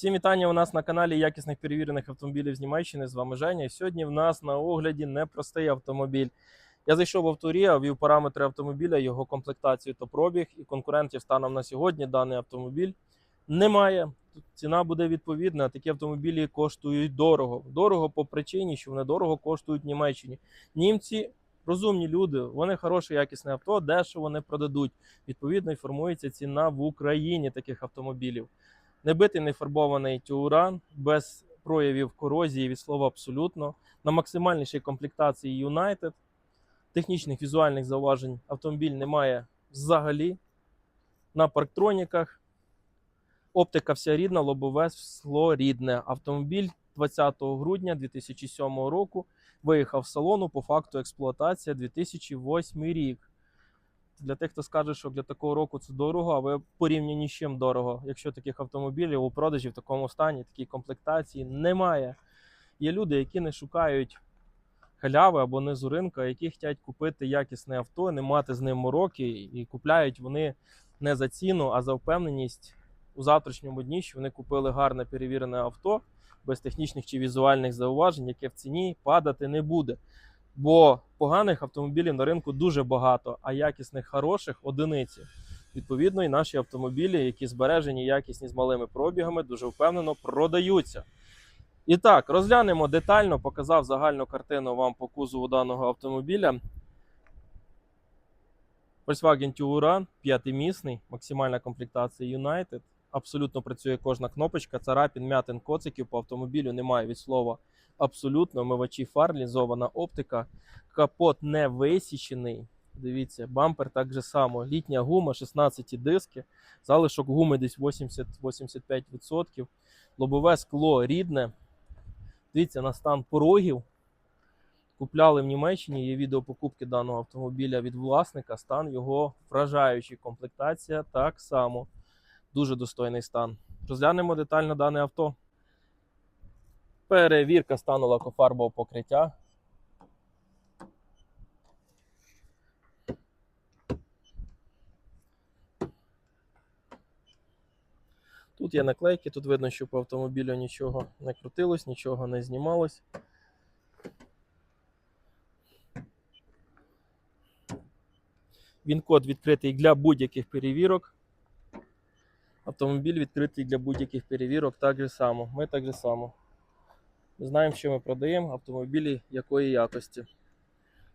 Всім вітання у нас на каналі якісних перевірених автомобілів з Німеччини. З вами Женя. Сьогодні в нас на огляді непростий автомобіль. Я зайшов в авторія, ввів параметри автомобіля, його комплектацію та пробіг. І конкурентів станом на сьогодні даний автомобіль немає. Тут ціна буде відповідна. Такі автомобілі коштують дорого. Дорого по причині, що вони дорого коштують в Німеччині. Німці розумні люди, вони хороше, якісне авто, дешево не продадуть. Відповідно, і формується ціна в Україні таких автомобілів. Небитий нефарбований тюран без проявів корозії від слова абсолютно. На максимальнішій комплектації United. Технічних візуальних зауважень автомобіль не має взагалі. На парктроніках. Оптика вся рідна, лобове скло рідне. Автомобіль 20 грудня 2007 року виїхав з салону по факту експлуатація 2008 рік. Для тих, хто скаже, що для такого року це дорого, а ви порівняні з чим дорого, якщо таких автомобілів у продажі в такому стані, такій комплектації немає. Є люди, які не шукають халяви або низу ринка, які хочуть купити якісне авто, не мати з ним мороки, і купляють вони не за ціну, а за впевненість у завтрашньому дні, що вони купили гарне перевірене авто без технічних чи візуальних зауважень, яке в ціні падати не буде. Бо поганих автомобілів на ринку дуже багато, а якісних хороших одиниці. Відповідно, і наші автомобілі, які збережені, якісні з малими пробігами, дуже впевнено продаються. І так, розглянемо детально, показав загальну картину вам по кузову даного автомобіля. Volkswagen Touran, п'ятимісний, максимальна комплектація United. Абсолютно працює кожна кнопочка, царапін, м'ятин, коциків по автомобілю немає від слова абсолютно. Мивачі фар, лінзована оптика, капот не висічений. Дивіться, бампер так же само. Літня гума, 16 диски, залишок гуми десь 80-85%. Лобове скло рідне. Дивіться на стан порогів. Купляли в Німеччині. Є відео покупки даного автомобіля від власника. Стан його вражаючий. Комплектація так само. Дуже достойний стан. Розглянемо детально дане авто. Перевірка стану лакофарбового покриття. Тут є наклейки, тут видно, що по автомобілю нічого не крутилось, нічого не знімалось. Він код відкритий для будь-яких перевірок. Автомобіль відкритий для будь-яких перевірок так же само. Ми так же само. Ми знаємо, що ми продаємо автомобілі якої якості.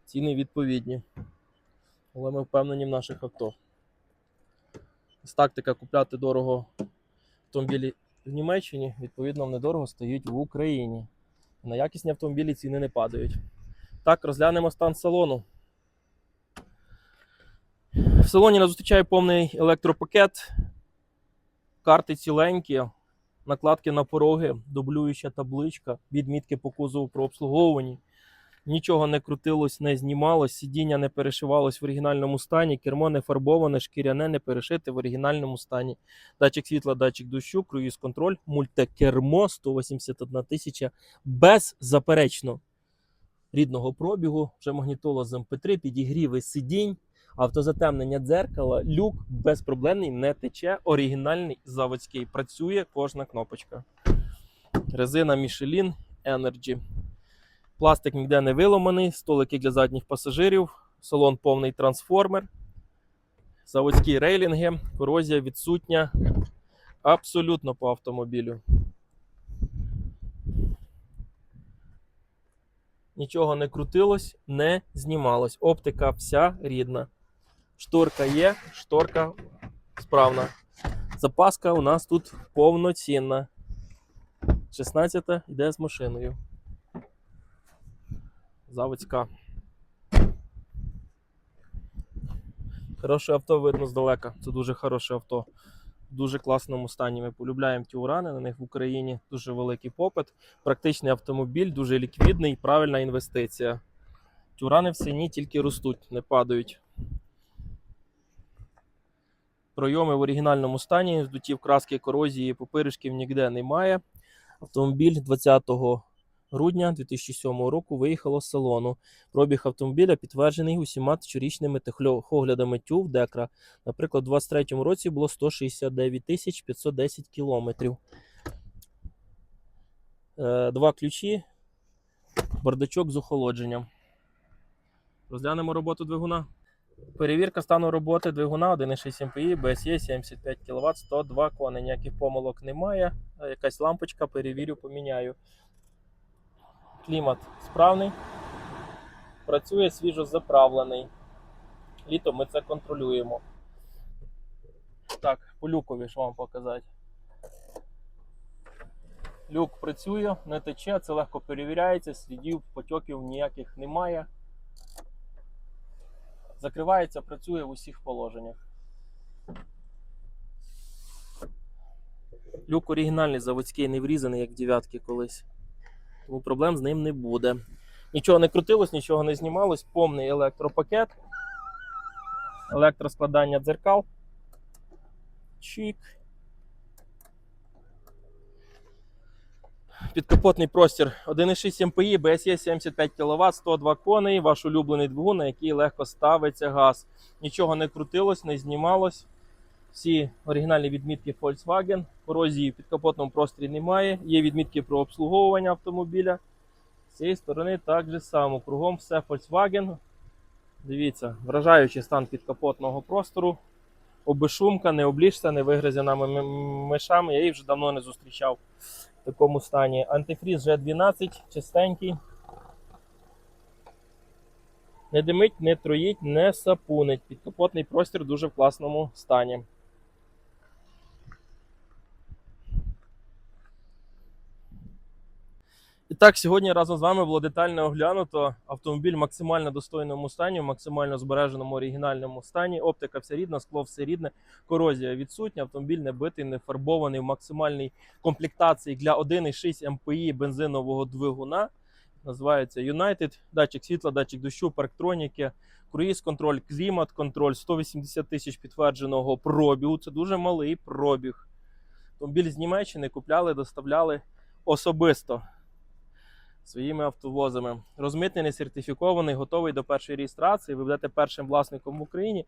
Ціни відповідні. Але ми впевнені в наших авто. З тактика купляти дорого автомобілі в Німеччині, відповідно, вони дорого стають в Україні. На якісні автомобілі ціни не падають. Так, розглянемо стан салону. В салоні нас зустрічає повний електропакет. Карти ціленькі, накладки на пороги, дублююча табличка, відмітки по кузову про обслуговувані. Нічого не крутилось, не знімалось, сидіння не перешивалось в оригінальному стані, кермо не фарбоване, шкіряне не перешите в оригінальному стані. Датчик світла, датчик дощу, круїз контроль, мультикермо 181 тисяча беззаперечно рідного пробігу, вже магнітола з МП3, підігріви сидінь, автозатемнення дзеркала, люк безпроблемний, не тече, оригінальний заводський. Працює кожна кнопочка. Резина Michelin Energy. Пластик ніде не виломаний, столики для задніх пасажирів, салон повний трансформер, заводські рейлінги, корозія відсутня абсолютно по автомобілю. Нічого не крутилось, не знімалось. Оптика вся рідна. Шторка є, шторка справна. Запаска у нас тут повноцінна. 16 йде з машиною. Заводська. Хороше авто видно здалека. Це дуже хороше авто. В дуже класному стані. Ми полюбляємо тюрани, на них в Україні дуже великий попит. Практичний автомобіль, дуже ліквідний, правильна інвестиція. Тюрани в ціні тільки ростуть, не падають. Пройоми в оригінальному стані, здутів краски, корозії, пупиришків ніде немає. Автомобіль 20 грудня 2007 року виїхало з салону. Пробіг автомобіля підтверджений усіма щорічними техоглядами ТЮВ Декра. Наприклад, у 2023 році було 169 тисяч 510 кілометрів. Е, Два ключі, бардачок з охолодженням. Розглянемо роботу двигуна. Перевірка стану роботи двигуна 1,6 MPI, BSE 75 кВт, 102 кони. Ніяких помилок немає. Е, Якась лампочка, перевірю, поміняю. Клімат справний. Працює свіжо заправлений. Літом ми це контролюємо. Так, по люкові ж вам показати. Люк працює, не тече, це легко перевіряється, слідів, потьоків ніяких немає. Закривається, працює в усіх положеннях. Люк оригінальний, заводський, не врізаний, як дев'ятки колись. Тому проблем з ним не буде. Нічого не крутилось, нічого не знімалось. Повний електропакет. Електроскладання дзеркал. Чик. Підкапотний простір 1,6 MPI, BSE 75 кВт, 102 коней, ваш улюблений двигун, на який легко ставиться газ. Нічого не крутилось, не знімалось. Всі оригінальні відмітки Volkswagen. Корозії в підкапотному просторі немає. Є відмітки про обслуговування автомобіля. З цієї сторони так же само. Кругом все Volkswagen. Дивіться, вражаючий стан підкапотного простору. Обешумка, не обліжся, не вигризеними м- мишами. Я її вже давно не зустрічав такому стані. Антифріз G12, чистенький. Не димить, не троїть, не сапунить. Підкапотний простір дуже в класному стані. І так, сьогодні разом з вами було детально оглянуто автомобіль в максимально достойному стані, в максимально збереженому оригінальному стані. Оптика вся рідна, скло все рідне, корозія відсутня, автомобіль не битий, не фарбований в максимальній комплектації для 1,6 МПІ бензинового двигуна. Називається United. Датчик світла, датчик дощу, парктроніки, круїз контроль, клімат контроль, 180 тисяч підтвердженого пробігу. Це дуже малий пробіг. Автомобіль з Німеччини купляли, доставляли особисто своїми автовозами. Розмитнений, сертифікований, готовий до першої реєстрації. Ви будете першим власником в Україні.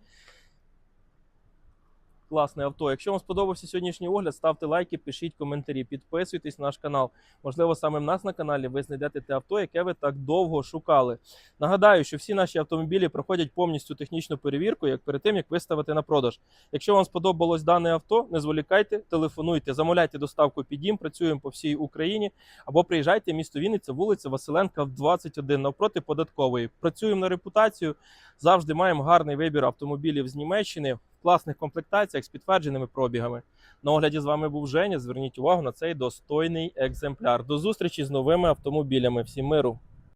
Класне авто. Якщо вам сподобався сьогоднішній огляд, ставте лайки, пишіть коментарі, підписуйтесь на наш канал. Можливо, саме в нас на каналі ви знайдете те авто, яке ви так довго шукали. Нагадаю, що всі наші автомобілі проходять повністю технічну перевірку, як перед тим, як виставити на продаж. Якщо вам сподобалось дане авто, не зволікайте, телефонуйте, замовляйте доставку під дім, працюємо по всій Україні. Або приїжджайте в місто Вінниця, вулиця Василенка, 21, навпроти податкової. Працюємо на репутацію. Завжди маємо гарний вибір автомобілів з Німеччини в класних комплектаціях з підтвердженими пробігами. На огляді з вами був Женя. Зверніть увагу на цей достойний екземпляр. До зустрічі з новими автомобілями. Всім миру!